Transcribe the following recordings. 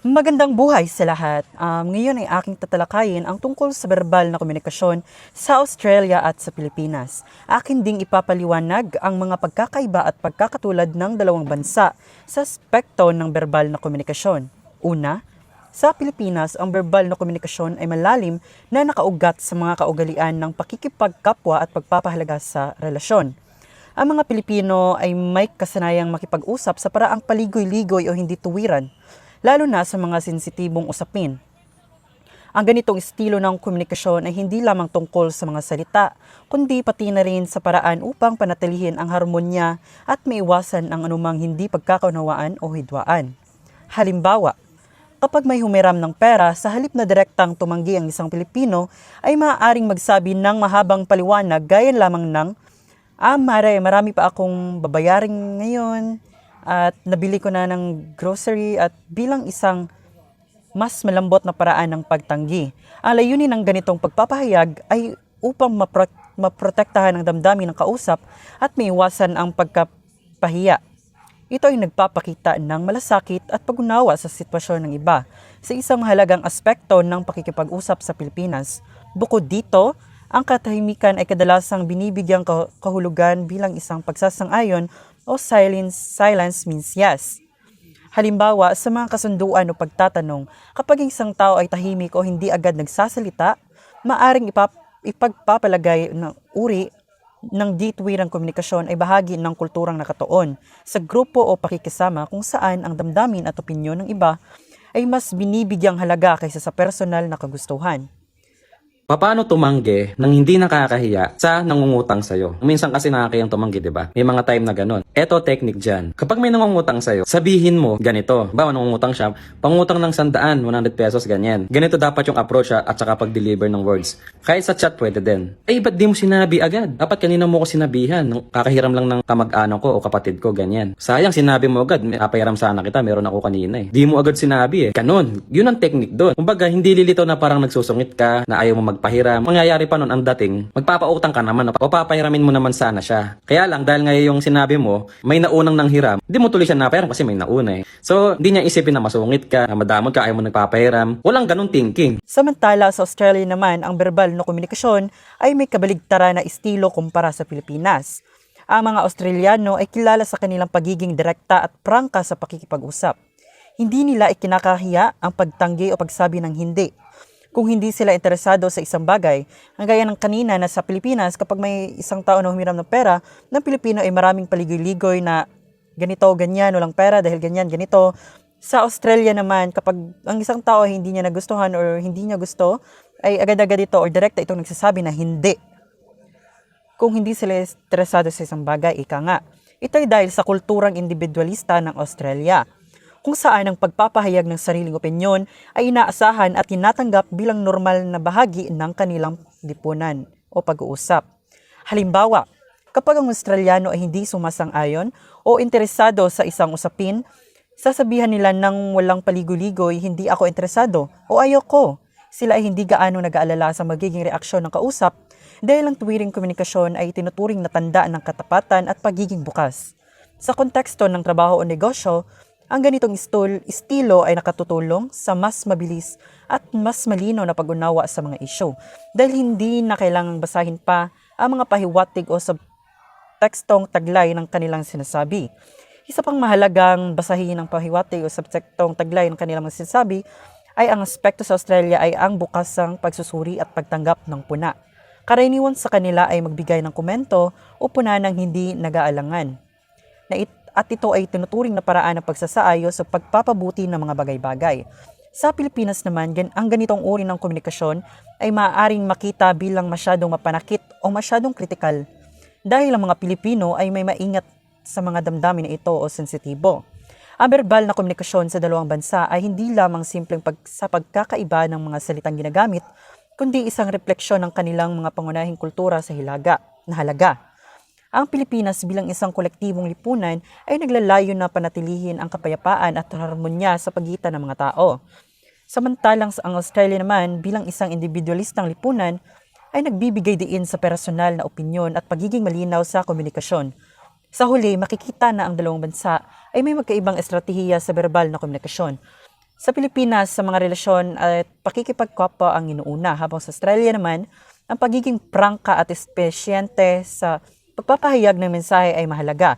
Magandang buhay sa lahat. Um, ngayon ay aking tatalakayin ang tungkol sa verbal na komunikasyon sa Australia at sa Pilipinas. Akin ding ipapaliwanag ang mga pagkakaiba at pagkakatulad ng dalawang bansa sa aspekto ng verbal na komunikasyon. Una, sa Pilipinas, ang verbal na komunikasyon ay malalim na nakaugat sa mga kaugalian ng pakikipagkapwa at pagpapahalaga sa relasyon. Ang mga Pilipino ay may kasanayang makipag-usap sa paraang paligoy-ligoy o hindi tuwiran, lalo na sa mga sensitibong usapin. Ang ganitong estilo ng komunikasyon ay hindi lamang tungkol sa mga salita, kundi pati na rin sa paraan upang panatilihin ang harmonya at maiwasan ang anumang hindi pagkakaunawaan o hidwaan. Halimbawa, kapag may humiram ng pera, sa halip na direktang tumanggi ang isang Pilipino, ay maaaring magsabi ng mahabang paliwanag gaya lamang ng, Ah, mare, marami pa akong babayaring ngayon at nabili ko na ng grocery at bilang isang mas malambot na paraan ng pagtanggi. Ang layunin ng ganitong pagpapahayag ay upang mapro- maprotektahan ang damdamin ng kausap at maiwasan ang pagkapahiya. Ito ay nagpapakita ng malasakit at pag-unawa sa sitwasyon ng iba sa isang halagang aspekto ng pakikipag-usap sa Pilipinas. Bukod dito, ang katahimikan ay kadalasang binibigyang ka- kahulugan bilang isang pagsasang-ayon o silence, silence means yes. Halimbawa, sa mga kasunduan o pagtatanong, kapag ang isang tao ay tahimik o hindi agad nagsasalita, maaring ipap- ipagpapalagay ng uri ng ditwirang komunikasyon ay bahagi ng kulturang nakatuon sa grupo o pakikisama kung saan ang damdamin at opinyon ng iba ay mas binibigyang halaga kaysa sa personal na kagustuhan. Paano tumanggi nang hindi nakakahiya sa nangungutang sa'yo? Minsan kasi nakakayang tumanggi, di ba? May mga time na ganun. Eto technique dyan. Kapag may nangungutang sa'yo, sabihin mo ganito. Ba, nangungutang siya, pangutang ng sandaan, 100 pesos, ganyan. Ganito dapat yung approach ha, at saka pag-deliver ng words. Kahit sa chat pwede din. Eh, ba't di mo sinabi agad? Dapat kanina mo ko sinabihan. Kakahiram lang ng kamag-anak ko o kapatid ko, ganyan. Sayang, sinabi mo agad. May Papahiram sana kita, meron ako kanina eh. Di mo agad sinabi eh. Ganun. Yun ang technique doon. Kumbaga, hindi lilitaw na parang nagsusungit ka, na ayaw mo magpahiram. Mangyayari pa nun ang dating, magpapautang ka naman o papahiramin mo naman sana siya. Kaya lang, dahil ngayon yung sinabi mo, may naunang nang hiram, di mo tuloy siya napahiram kasi may nauna eh. So, hindi niya isipin na masungit ka, na madamot ka, ayaw mo nagpapahiram. Walang ganun thinking. Samantala sa Australia naman, ang verbal na komunikasyon ay may kabaligtaran na estilo kumpara sa Pilipinas. Ang mga Australiano ay kilala sa kanilang pagiging direkta at prangka sa pakikipag-usap. Hindi nila ikinakahiya ang pagtanggi o pagsabi ng hindi. Kung hindi sila interesado sa isang bagay, ang gaya ng kanina na sa Pilipinas, kapag may isang tao na humiram ng pera, ng Pilipino ay maraming paligoy-ligoy na ganito, ganyan, walang pera dahil ganyan, ganito. Sa Australia naman, kapag ang isang tao ay hindi niya nagustuhan or hindi niya gusto, ay agad-agad ito or direkta itong nagsasabi na hindi. Kung hindi sila interesado sa isang bagay, ika nga. Ito ay dahil sa kulturang individualista ng Australia, kung saan ang pagpapahayag ng sariling opinyon ay inaasahan at tinatanggap bilang normal na bahagi ng kanilang lipunan o pag-uusap. Halimbawa, kapag ang Australiano ay hindi sumasang-ayon o interesado sa isang usapin, sasabihan nila ng walang paligoy-ligoy, hindi ako interesado o ayoko. Sila ay hindi gaano nag-aalala sa magiging reaksyon ng kausap dahil ang tuwiring komunikasyon ay tinuturing na tanda ng katapatan at pagiging bukas. Sa konteksto ng trabaho o negosyo, ang ganitong istol, estilo ay nakatutulong sa mas mabilis at mas malinaw na pag-unawa sa mga isyu dahil hindi na kailangang basahin pa ang mga pahiwatig o sa tekstong taglay ng kanilang sinasabi. Isa pang mahalagang basahin ng pahiwatig o subtektong taglay ng kanilang mga sinasabi ay ang aspekto sa Australia ay ang bukasang pagsusuri at pagtanggap ng puna. Karaniwan sa kanila ay magbigay ng komento o puna ng hindi nag-aalangan. Na it- at ito ay tinuturing na paraan ng pagsasaayos sa pagpapabuti ng mga bagay-bagay. Sa Pilipinas naman, gan- ang ganitong uri ng komunikasyon ay maaaring makita bilang masyadong mapanakit o masyadong kritikal dahil ang mga Pilipino ay may maingat sa mga damdamin na ito o sensitibo. Ang verbal na komunikasyon sa dalawang bansa ay hindi lamang simpleng pag, sa pagkakaiba ng mga salitang ginagamit, kundi isang refleksyon ng kanilang mga pangunahing kultura sa hilaga, na halaga. Ang Pilipinas bilang isang kolektibong lipunan ay naglalayo na panatilihin ang kapayapaan at harmonya sa pagitan ng mga tao. Samantalang sa ang Australia naman bilang isang individualistang lipunan ay nagbibigay diin sa personal na opinyon at pagiging malinaw sa komunikasyon. Sa huli, makikita na ang dalawang bansa ay may magkaibang estratehiya sa verbal na komunikasyon. Sa Pilipinas, sa mga relasyon at pakikipagkapwa ang inuuna, habang sa Australia naman, ang pagiging prangka at espesyente sa pagpapahayag ng mensahe ay mahalaga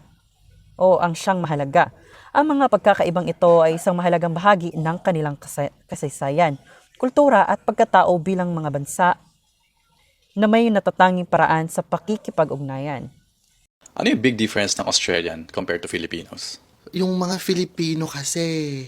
o ang siyang mahalaga. Ang mga pagkakaibang ito ay isang mahalagang bahagi ng kanilang kasa- kasaysayan, kultura at pagkatao bilang mga bansa na may natatanging paraan sa pakikipag-ugnayan. Ano yung big difference ng Australian compared to Filipinos? Yung mga Filipino kasi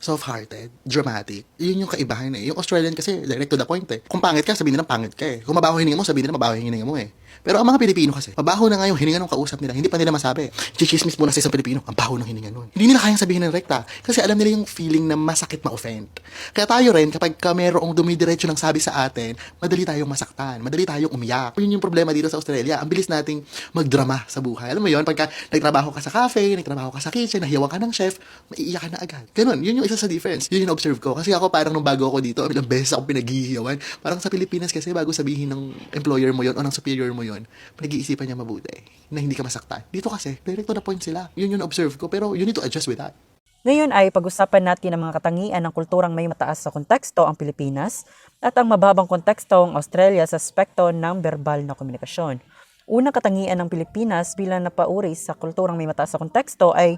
soft-hearted, dramatic. Yun yung kaibahan eh. Yung Australian kasi direct to the point eh. Kung pangit ka, sabihin nila pangit ka eh. Kung mabaho hininga mo, sabihin nila mabaho hininga mo eh. Pero ang mga Pilipino kasi, mabaho na nga yung hininga ng kausap nila. Hindi pa nila masabi. Chichismis muna sa isang Pilipino, ang baho ng hininga nun. Hindi nila kayang sabihin ng rekta. Kasi alam nila yung feeling na masakit ma-offend. Kaya tayo rin, kapag ka mayroong dumidiretso ng sabi sa atin, madali tayong masaktan. Madali tayong umiyak. Yun yung problema dito sa Australia. Ang bilis nating magdrama sa buhay. Alam mo yun, pagka nagtrabaho ka sa cafe, nagtrabaho ka sa kitchen, nahiyawan ka ng chef, maiiyak ka na agad. Ganun, yun yung isa sa difference. Yun yung observe ko. Kasi ako parang nung bago ako dito, ilang beses ako pinaghihiyawan. Parang sa Pilipinas kasi bago sabihin ng employer mo yon o ng superior mo yon, pinag-iisipan niya mabuti na hindi ka masaktan. Dito kasi, direct to the point sila. Yun yung observe ko. Pero you need to adjust with that. Ngayon ay pag-usapan natin ang mga katangian ng kulturang may mataas sa konteksto ang Pilipinas at ang mababang konteksto ang Australia sa aspekto ng verbal na komunikasyon. Unang katangian ng Pilipinas bilang napauri sa kulturang may mataas sa konteksto ay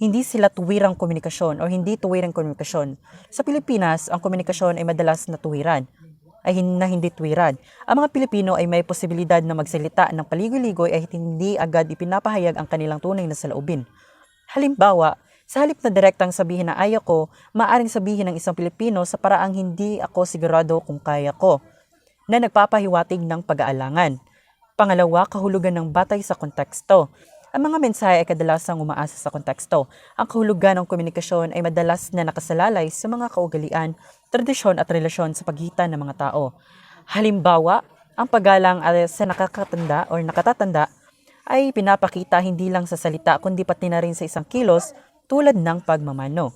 hindi sila tuwirang komunikasyon o hindi tuwirang komunikasyon. Sa Pilipinas, ang komunikasyon ay madalas na tuwiran ay hin- na hindi tuwiran. Ang mga Pilipino ay may posibilidad na magsalita ng paligoy-ligoy ay hindi agad ipinapahayag ang kanilang tunay na saloobin. Halimbawa, sa halip na direktang sabihin na ayaw ko, maaring sabihin ng isang Pilipino sa paraang hindi ako sigurado kung kaya ko, na nagpapahiwatig ng pag-aalangan. Pangalawa, kahulugan ng batay sa konteksto. Ang mga mensahe ay kadalasang umaasa sa konteksto. Ang kahulugan ng komunikasyon ay madalas na nakasalalay sa mga kaugalian, tradisyon at relasyon sa pagitan ng mga tao. Halimbawa, ang paggalang sa nakakatanda o nakatatanda ay pinapakita hindi lang sa salita kundi pati na rin sa isang kilos tulad ng pagmamano.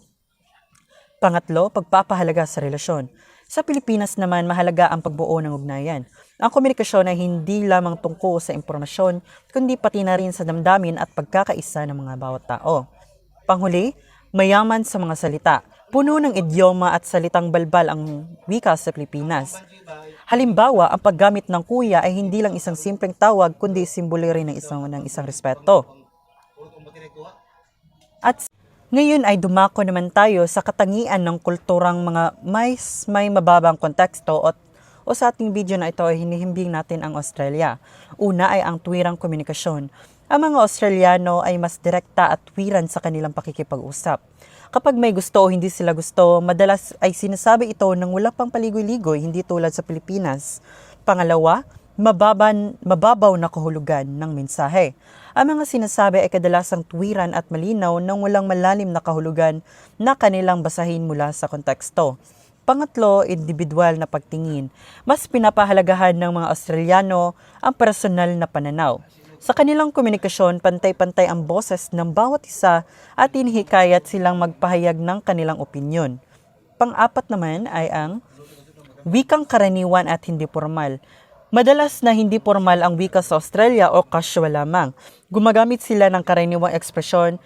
Pangatlo, pagpapahalaga sa relasyon. Sa Pilipinas naman, mahalaga ang pagbuo ng ugnayan. Ang komunikasyon ay hindi lamang tungkol sa impormasyon, kundi pati na rin sa damdamin at pagkakaisa ng mga bawat tao. Panghuli, mayaman sa mga salita. Puno ng idioma at salitang balbal ang wika sa Pilipinas. Halimbawa, ang paggamit ng kuya ay hindi lang isang simpleng tawag, kundi simbolo rin ng isang, ng isang respeto. At ngayon ay dumako naman tayo sa katangian ng kulturang mga may, may mababang konteksto at o sa ating video na ito ay hinihimbing natin ang Australia. Una ay ang tuwirang komunikasyon. Ang mga Australiano ay mas direkta at tuwiran sa kanilang pakikipag-usap. Kapag may gusto o hindi sila gusto, madalas ay sinasabi ito ng wala pang paligoy-ligoy, hindi tulad sa Pilipinas. Pangalawa, mababan, mababaw na kahulugan ng mensahe. Ang mga sinasabi ay kadalasang tuwiran at malinaw nang walang malalim na kahulugan na kanilang basahin mula sa konteksto. Pangatlo, individual na pagtingin. Mas pinapahalagahan ng mga Australiano ang personal na pananaw. Sa kanilang komunikasyon, pantay-pantay ang boses ng bawat isa at inihikayat silang magpahayag ng kanilang opinyon. Pang-apat naman ay ang wikang karaniwan at hindi formal. Madalas na hindi formal ang wika sa Australia o casual lamang. Gumagamit sila ng karaniwang ekspresyon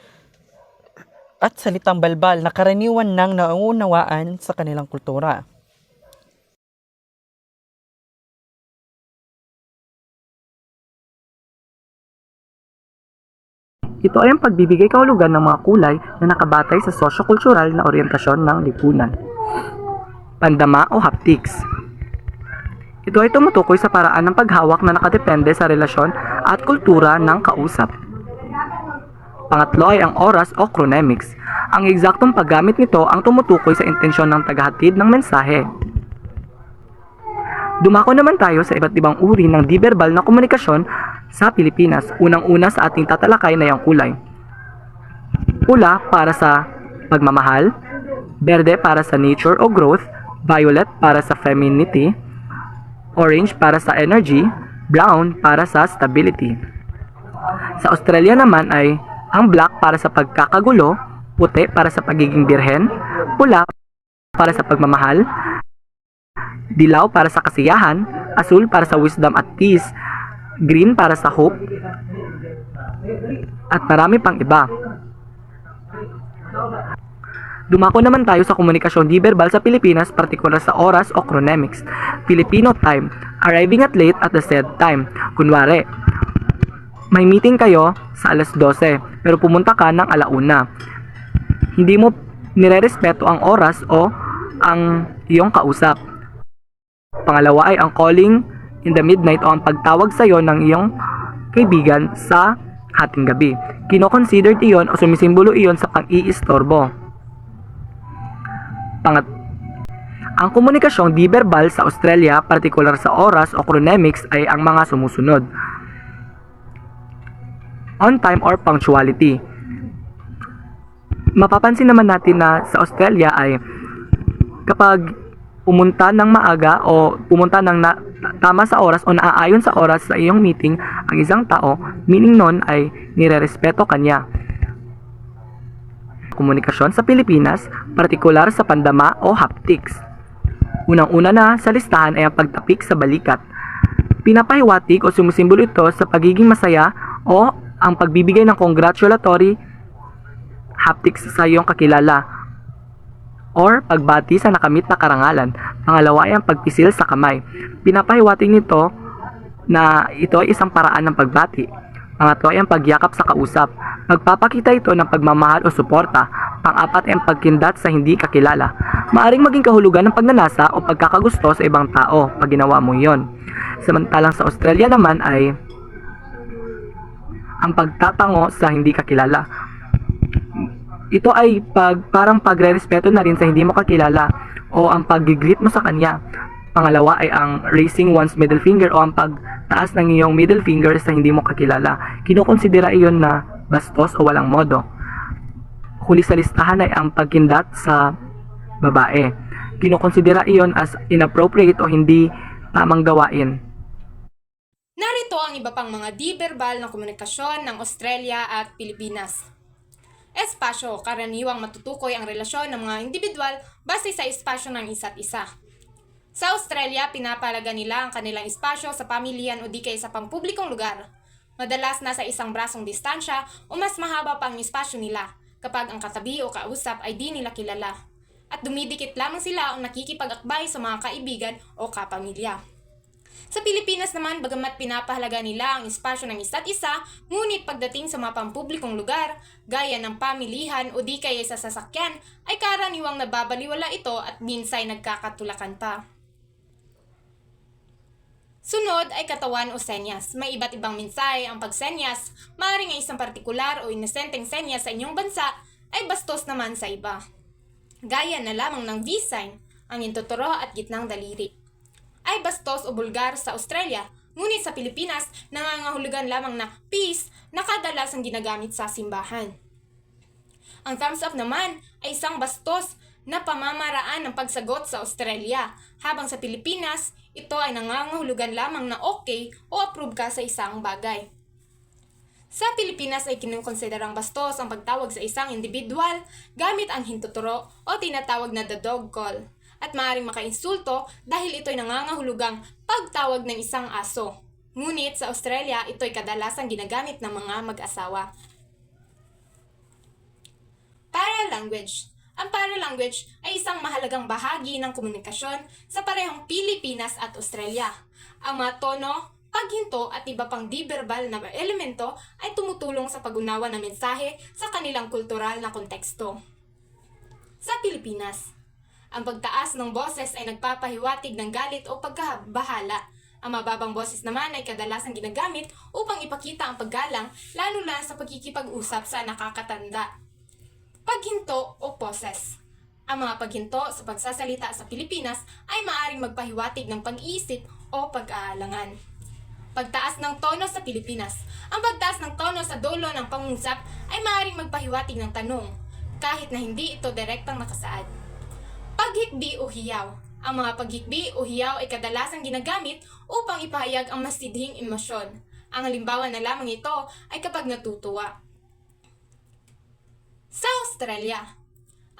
at salitang balbal na karaniwan nang nauunawaan sa kanilang kultura. Ito ay ang pagbibigay kahulugan ng mga kulay na nakabatay sa sosyo-kultural na oryentasyon ng lipunan. Pandama o haptics. Ito ay tumutukoy sa paraan ng paghawak na nakadepende sa relasyon at kultura ng kausap. Pangatlo ay ang oras o chronemics. Ang eksaktong paggamit nito ang tumutukoy sa intensyon ng tagahatid ng mensahe. Dumako naman tayo sa iba't ibang uri ng di-verbal na komunikasyon sa Pilipinas. Unang-una sa ating tatalakay na yung kulay. Pula para sa pagmamahal, berde para sa nature o growth, violet para sa femininity, orange para sa energy, brown para sa stability. Sa Australia naman ay ang black para sa pagkakagulo, puti para sa pagiging birhen, pula para sa pagmamahal, dilaw para sa kasiyahan, asul para sa wisdom at peace, green para sa hope, at marami pang iba. Dumako naman tayo sa komunikasyon di verbal sa Pilipinas, partikular sa oras o chronemics. Filipino time, arriving at late at the said time. Kunwari, may meeting kayo sa alas 12, pero pumunta ka ng alauna. Hindi mo nirerespeto ang oras o ang iyong kausap. Pangalawa ay ang calling in the midnight o ang pagtawag sa iyo ng iyong kaibigan sa hating gabi. Kino-consider iyon o sumisimbolo iyon sa pag-iistorbo. Pangat ang komunikasyong di verbal sa Australia, partikular sa oras o chronemics ay ang mga sumusunod. On time or punctuality. Mapapansin naman natin na sa Australia ay kapag pumunta ng maaga o pumunta ng na, tama sa oras o naaayon sa oras sa iyong meeting ang isang tao, meaning nun ay nirerespeto kanya. Komunikasyon sa Pilipinas, partikular sa pandama o haptics. Unang-una na sa listahan ay ang pagtapik sa balikat. Pinapahiwatig o sumusimbolo ito sa pagiging masaya o ang pagbibigay ng congratulatory haptics sa iyong kakilala or pagbati sa nakamit na karangalan. Pangalawa ay ang pagpisil sa kamay. Pinapahiwatig nito na ito ay isang paraan ng pagbati. Pangatlo ay ang pagyakap sa kausap. Magpapakita ito ng pagmamahal o suporta. Pang-apat ay ang pagkindat sa hindi kakilala. Maaring maging kahulugan ng pagnanasa o pagkakagusto sa ibang tao pag ginawa mo yon. Samantalang sa Australia naman ay ang pagtatango sa hindi kakilala. Ito ay pag, parang pagre-respeto na rin sa hindi mo kakilala o ang pag-greet mo sa kanya. Pangalawa ay ang raising one's middle finger o ang pagtaas ng iyong middle finger sa hindi mo kakilala. Kinukonsidera iyon na bastos o walang modo. Huli sa listahan ay ang pagkindat sa babae. Kinukonsidera iyon as inappropriate o hindi tamang gawain. Narito ang iba pang mga di-verbal na komunikasyon ng Australia at Pilipinas. Espasyo, karaniwang matutukoy ang relasyon ng mga individual base sa espasyo ng isa't isa. Sa Australia, pinapalaga nila ang kanilang espasyo sa pamilyan o di kaya sa pampublikong lugar. Madalas nasa isang brasong distansya o mas mahaba pa ang espasyo nila kapag ang katabi o kausap ay di nila kilala. At dumidikit lamang sila ang nakikipag-akbay sa mga kaibigan o kapamilya. Sa Pilipinas naman, bagamat pinapahalaga nila ang espasyo ng isa't isa, ngunit pagdating sa mga pampublikong lugar, gaya ng pamilihan o di kaya sa sasakyan, ay karaniwang nababaliwala ito at minsay nagkakatulakan pa. Sunod ay katawan o senyas. May iba't ibang mensahe ang pagsenyas. Maaaring ay isang partikular o inosenteng senyas sa inyong bansa ay bastos naman sa iba. Gaya na lamang ng V-sign, ang intuturo at gitnang daliri. Ay bastos o bulgar sa Australia, ngunit sa Pilipinas, nangangahulugan lamang na peace na kadalasang ginagamit sa simbahan. Ang thumbs up naman ay isang bastos na pamamaraan ng pagsagot sa Australia, habang sa Pilipinas, ito ay nangangahulugan lamang na okay o approve ka sa isang bagay. Sa Pilipinas ay kinukonsiderang bastos ang pagtawag sa isang individual gamit ang hintuturo o tinatawag na the dog call at maaaring makainsulto dahil ito ay nangangahulugang pagtawag ng isang aso. Ngunit sa Australia, ito ay kadalasang ginagamit ng mga mag-asawa. Paralanguage. Ang paralanguage ay isang mahalagang bahagi ng komunikasyon sa parehong Pilipinas at Australia. Ang mga tono, paghinto at iba pang di-verbal na elemento ay tumutulong sa pag-unawa ng mensahe sa kanilang kultural na konteksto. Sa Pilipinas, ang pagtaas ng boses ay nagpapahiwatig ng galit o pagkabahala. Ang mababang boses naman ay kadalasang ginagamit upang ipakita ang paggalang lalo na sa pagkikipag-usap sa nakakatanda. Paghinto o poses. Ang mga paghinto sa pagsasalita sa Pilipinas ay maaring magpahiwatig ng pag-iisip o pag-aalangan. Pagtaas ng tono sa Pilipinas. Ang pagtaas ng tono sa dulo ng pangungusap ay maaaring magpahiwatig ng tanong, kahit na hindi ito direktang nakasaad. Paghikbi o hiyaw. Ang mga paghikbi o hiyaw ay kadalasang ginagamit upang ipahayag ang masidhing emosyon. Ang halimbawa na lamang ito ay kapag natutuwa. Sa Australia,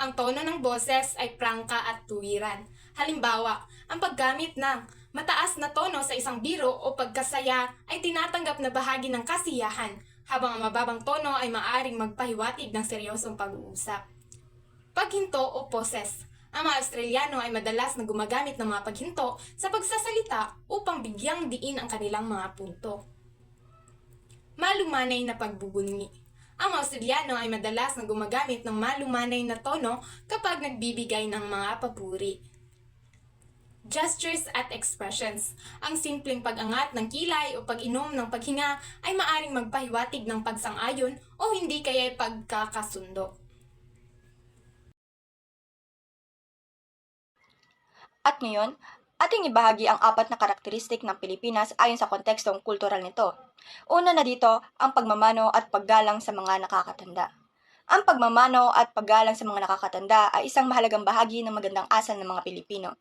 ang tono ng boses ay prangka at tuwiran. Halimbawa, ang paggamit ng mataas na tono sa isang biro o pagkasaya ay tinatanggap na bahagi ng kasiyahan, habang ang mababang tono ay maaring magpahiwatig ng seryosong pag-uusap. paghinto o poses. Ang mga Australiano ay madalas na gumagamit ng mga paghinto sa pagsasalita upang bigyang diin ang kanilang mga punto. Malumanay na pagbubunyi. Ang mga Australiano ay madalas na gumagamit ng malumanay na tono kapag nagbibigay ng mga papuri. Gestures at expressions. Ang simpleng pag-angat ng kilay o pag-inom ng paghinga ay maaring magpahiwatig ng pagsang-ayon o hindi kaya ay pagkakasundo. At ngayon, ating ibahagi ang apat na karakteristik ng Pilipinas ayon sa kontekstong kultural nito. Una na dito, ang pagmamano at paggalang sa mga nakakatanda. Ang pagmamano at paggalang sa mga nakakatanda ay isang mahalagang bahagi ng magandang asal ng mga Pilipino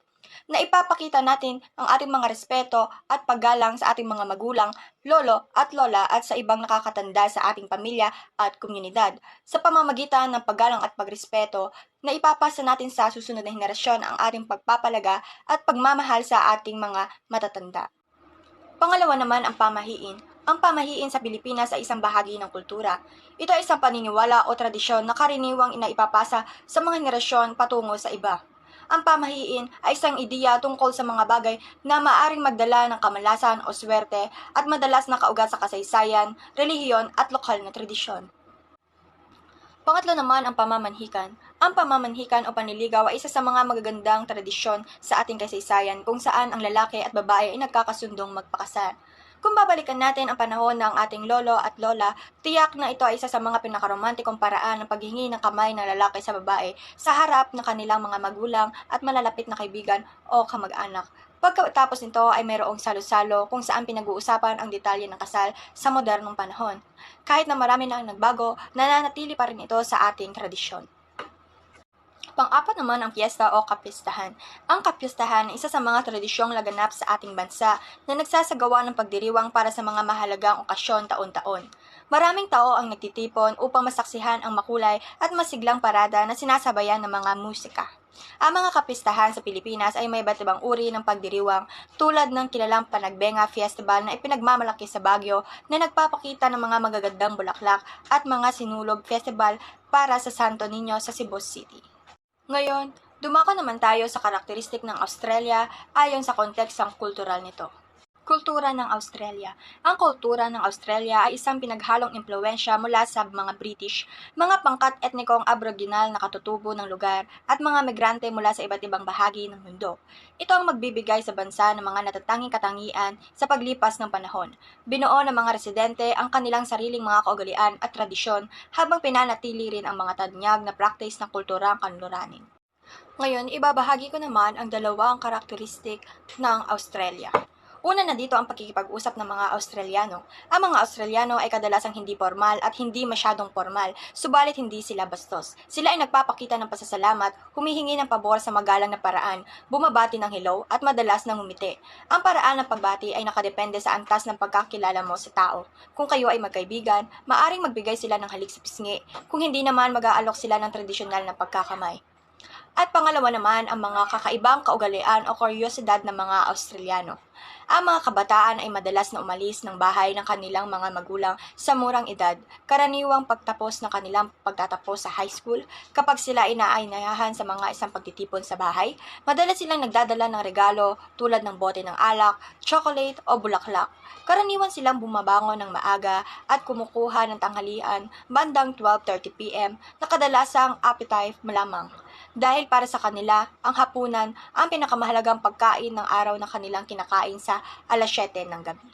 na ipapakita natin ang ating mga respeto at paggalang sa ating mga magulang, lolo at lola at sa ibang nakakatanda sa ating pamilya at komunidad sa pamamagitan ng paggalang at pagrespeto na ipapasa natin sa susunod na henerasyon ang ating pagpapalaga at pagmamahal sa ating mga matatanda. Pangalawa naman ang pamahiin. Ang pamahiin sa Pilipinas ay isang bahagi ng kultura. Ito ay isang paniniwala o tradisyon na karaniwang inaipapasa sa mga henerasyon patungo sa iba. Ang pamahiin ay isang ideya tungkol sa mga bagay na maaring magdala ng kamalasan o swerte at madalas nakaugat sa kasaysayan, relihiyon at lokal na tradisyon. Pangatlo naman ang pamamanhikan. Ang pamamanhikan o panliligaw ay isa sa mga magagandang tradisyon sa ating kasaysayan kung saan ang lalaki at babae ay nagkakasundong magpakasal. Kung babalikan natin ang panahon ng ating lolo at lola, tiyak na ito ay isa sa mga pinakaromantikong paraan ng paghingi ng kamay ng lalaki sa babae sa harap ng kanilang mga magulang at malalapit na kaibigan o kamag-anak. Pagkatapos nito ay mayroong salo-salo kung saan pinag-uusapan ang detalye ng kasal sa modernong panahon. Kahit na marami na ang nagbago, nananatili pa rin ito sa ating tradisyon. Pang-apat naman ang piyesta o kapistahan. Ang kapistahan ay isa sa mga tradisyong laganap sa ating bansa na nagsasagawa ng pagdiriwang para sa mga mahalagang okasyon taon-taon. Maraming tao ang nagtitipon upang masaksihan ang makulay at masiglang parada na sinasabayan ng mga musika. Ang mga kapistahan sa Pilipinas ay may iba't ibang uri ng pagdiriwang tulad ng kilalang Panagbenga Festival na ipinagmamalaki sa Baguio na nagpapakita ng mga magagandang bulaklak at mga sinulog festival para sa Santo Niño sa Cebu City. Ngayon, dumako naman tayo sa karakteristik ng Australia ayon sa kontekstong kultural nito. Kultura ng Australia. Ang kultura ng Australia ay isang pinaghalong impluensya mula sa mga British, mga pangkat etnikong aboriginal na katutubo ng lugar, at mga migrante mula sa iba't ibang bahagi ng mundo. Ito ang magbibigay sa bansa ng mga natatanging katangian sa paglipas ng panahon. Binuo ng mga residente ang kanilang sariling mga kaugalian at tradisyon habang pinanatili rin ang mga tanyag na practice ng kulturang kanluranin. Ngayon, ibabahagi ko naman ang dalawang karakteristik ng Australia. Una na dito ang pakikipag-usap ng mga Australiano. Ang mga Australiano ay kadalasang hindi formal at hindi masyadong formal, subalit hindi sila bastos. Sila ay nagpapakita ng pasasalamat, humihingi ng pabor sa magalang na paraan, bumabati ng hello at madalas ng ngumiti. Ang paraan ng pagbati ay nakadepende sa antas ng pagkakilala mo sa tao. Kung kayo ay magkaibigan, maaring magbigay sila ng halik sa pisngi. Kung hindi naman, mag-aalok sila ng tradisyonal na pagkakamay. At pangalawa naman ang mga kakaibang kaugalian o kuryosidad ng mga Australiano. Ang mga kabataan ay madalas na umalis ng bahay ng kanilang mga magulang sa murang edad, karaniwang pagtapos ng kanilang pagtatapos sa high school. Kapag sila ay naainayahan sa mga isang pagtitipon sa bahay, madalas silang nagdadala ng regalo tulad ng bote ng alak, chocolate o bulaklak. Karaniwan silang bumabangon ng maaga at kumukuha ng tanghalian bandang 12.30pm na kadalasang appetite malamang dahil para sa kanila, ang hapunan ang pinakamahalagang pagkain ng araw na kanilang kinakain sa alas 7 ng gabi.